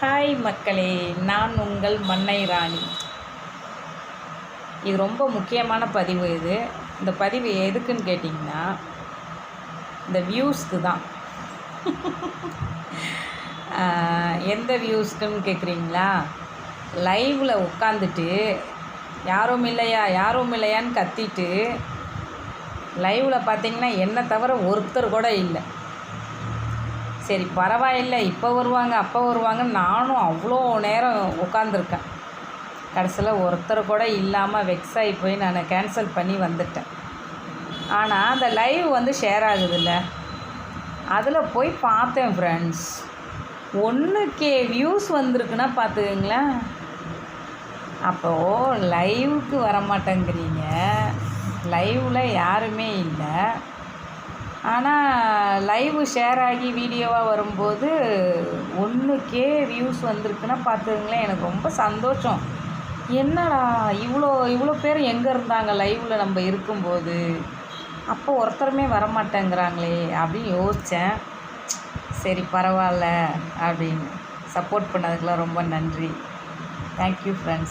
Hi மக்களே நான் உங்கள் மன்னை ராணி. இது ரொம்ப முக்கியமான பதிவு இது. இந்த பதிவு எதுக்குன்னு கேட்டிங்கன்னா இந்த வியூஸ்க்கு தான். எந்த வியூஸ்க்குன்னு கேட்குறீங்களா லைவில் உட்காந்துட்டு யாரும் இல்லையா யாரும் இல்லையான்னு கத்திட்டு லைவில் பார்த்தீங்கன்னா என்னை தவிர ஒருத்தர் கூட இல்லை. சரி பரவாயில்லை. இப்போ வருவாங்க அப்போ வருவாங்க நானும் அவ்வளோ நேரம் உட்காந்துருக்கேன் கடைசியில் ஒருத்தர் கூட இல்லாமல் வெக்ஸ் ஆகி போய் நான் கேன்சல் பண்ணி வந்துட்டேன். ஆனால் அந்த லைவ் வந்து ஷேர் ஆகுதுல்ல. அதில் போய் பார்த்தேன் ஃப்ரெண்ட்ஸ் ஒன்று கே வியூஸ் வந்திருக்குன்னா பார்த்துக்குங்களேன். அப்போது லைவுக்கு வர மாட்டேங்கிறீங்க லைவில் யாருமே இல்லை. ஆனால் லைவ் ஷேர் ஆகி வீடியோவாக வரும்போது ஒன்றுக்கே வியூஸ் வந்திருக்குன்னா பார்த்துங்களேன் எனக்கு ரொம்ப சந்தோஷம். என்னடா இவ்வளோ இவ்வளோ பேர் எங்கே இருந்தாங்க லைவில் நம்ம இருக்கும்போது? அப்போ ஒருத்தருமே வரமாட்டேங்கிறாங்களே அப்படின்னு யோசித்தேன் சரி பரவாயில்ல அப்படின்னு சப்போர்ட் பண்ணதுக்கெலாம் ரொம்ப நன்றி. Thank you friends